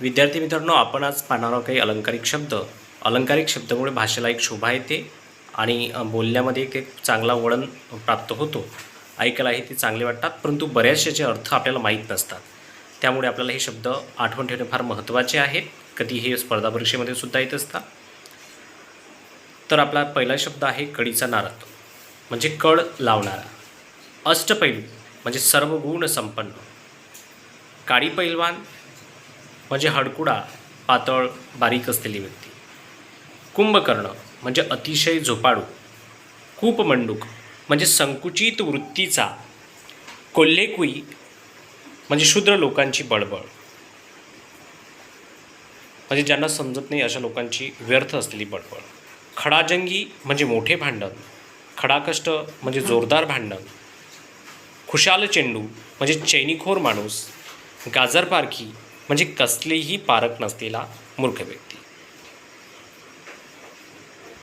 विद्यार्थी मित्रांनो आपण आज पाहणार आहोत काही अलंकारिक शब्द. अलंकारिक शब्दामुळे भाषेला एक शोभा येते आणि बोलण्यामध्ये एक एक चांगला वळण प्राप्त होतो. ऐकायलाही ते चांगले वाटतात परंतु बऱ्याचशाचे अर्थ आपल्याला माहीत नसतात. त्यामुळे आपल्याला हे शब्द आठवण ठेवणे फार महत्त्वाचे आहेत कधी हे स्पर्धा परीक्षेमध्ये सुद्धा येत असतात. तर आपला पहिला शब्द आहे कडीचा नारद. म्हणजे कड लावणारा. अष्टपैलू म्हणजे सर्व गुण संपन्न. काळी पैलवान म्हणजे हडकुडा पातळ बारीक असलेली व्यक्ती. कुंभकर्ण म्हणजे अतिशय झोपाडू कूपमंडूक म्हणजे संकुचित वृत्तीचा कोल्हेकुई म्हणजे शूद्र लोकांची बळबळ. म्हणजे ज्यांना समजत नाही अशा लोकांची व्यर्थ असलेली बळबळ. खडाजंगी म्हणजे मोठे भांडण. खडाकष्ट म्हणजे जोरदार भांडण. खुशाल चेंडू म्हणजे चैनीखोर माणूस. गाजरपारखी म्हणजे कसलीही पारक नसलेला मूर्ख व्यक्ती.